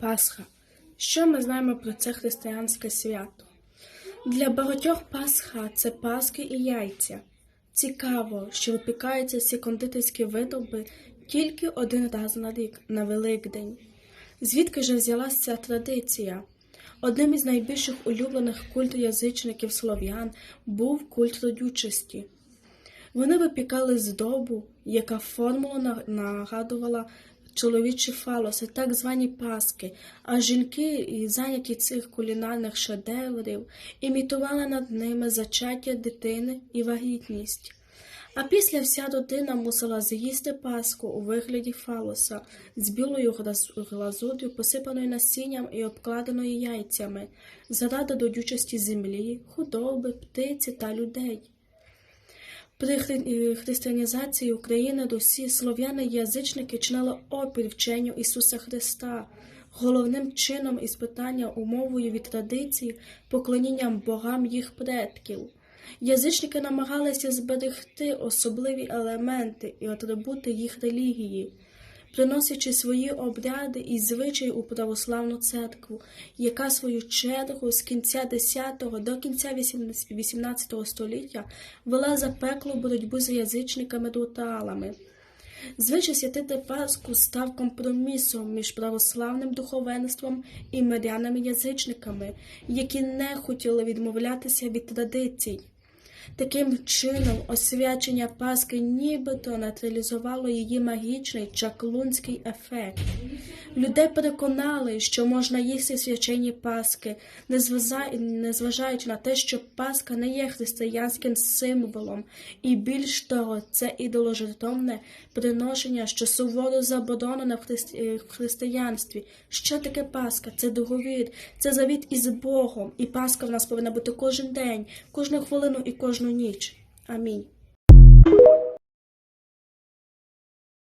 Пасха. Що ми знаємо про це християнське свято? Для багатьох Пасха це паски і яйця. Цікаво, що випікаються ці кондитерські вироби тільки один раз на рік, на Великдень. Звідки ж взялася ця традиція? Одним із найбільших улюблених культоязичників слов'ян був культ родючості. Вони випікали здобу, яка формулу на- нагадувала чоловічі фалоси, так звані паски, а жінки, зайняті цих кулінарних шедеврів, імітували над ними зачаття дитини і вагітність. А після вся родина мусила з'їсти паску у вигляді фалоса з білою глаз- глазур'ю, посипаною насінням і обкладеною яйцями, заради родючості землі, худоби, птиці та людей. При хри- е, християнізації України Русі слов'яни язичники чинили опір вченню Ісуса Христа, головним чином із питання умовою від традиції поклонінням богам їх предків. Язичники намагалися зберегти особливі елементи і атрибути їх релігії, приносячи свої обряди і звичаї у православну церкву, яка свою чергу з кінця 10 до кінця 18 століття вела запеклу боротьбу з язичниками ритуалами. Звичай святити Пасху став компромісом між православним духовенством і мирянами-язичниками, які не хотіли відмовлятися від традицій. Таким чином, освячення Пасхи нібито нейтралізувало її магічний чаклунський ефект. Людей переконали, що можна їсти свячені Паски, незважаючи на те, що Пасха не є християнським символом, і більш того, це ідоложертовне приношення, що суворо заборонено в в християнстві. Що таке Пасха? Це договір, це завіт із Богом, і Пасха в нас повинна бути кожен день, кожну хвилину і кожну ніч. Амінь.